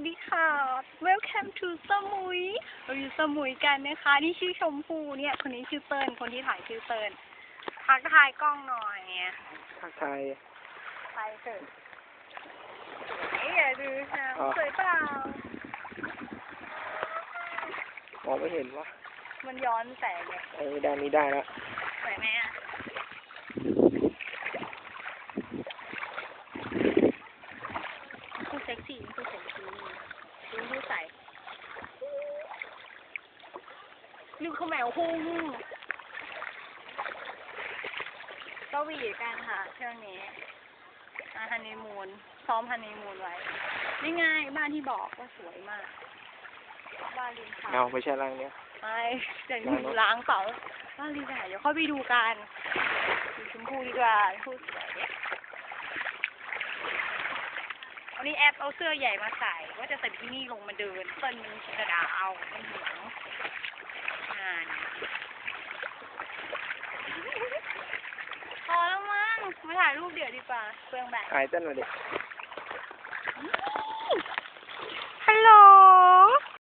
วัสดีค่ะ Welcome to สมุย เราอยู่สมุยกันนะคะ นี่ชื่อชมพูเนี่ย คนนี้ชื่อเติ้ลคนที่ถ่ายชื่อเติ้ลทักทายกล้องหน่อยทักทายไปเถอะไหนอย่าดูค่ะอ๋อสวยเปล่ามองไม่เห็นวะมันย้อนแสงเนี่ยเออด้านนี้ได้แล้วสวยไหมอะผู้เซ็กซี่ผู้เซ็กซี่ดูผู้ใส่ลูกข้าวแมวพุ่งก็หวีดกันค่ะช่วงนี้อาฮันนีมูนซ้อมฮันนีมูนไว้นี่ไงบ้านที่บอกว่าสวยมาก บ้านริมเขาเอาไม่ใช่ร่างเนี้ย ไม่เดี๋ยวอยู่ล้างเปล่าบ้านริมไหนเดี๋ยวค่อยไปดูกันสีชมพูดีกว่าพูดสวย วันนี้แอปเอาเสื้อใหญ่มาใส่ว่าจะใส่ที่นี่ลงมาเดินเปิ้ลมันกระดาเอาเป็นหัวอ่านพอแล้วมั้งมาถ่ายรูปเดี๋ยวดีกว่าเปลืองแบบถ่ายเต้นมาดิ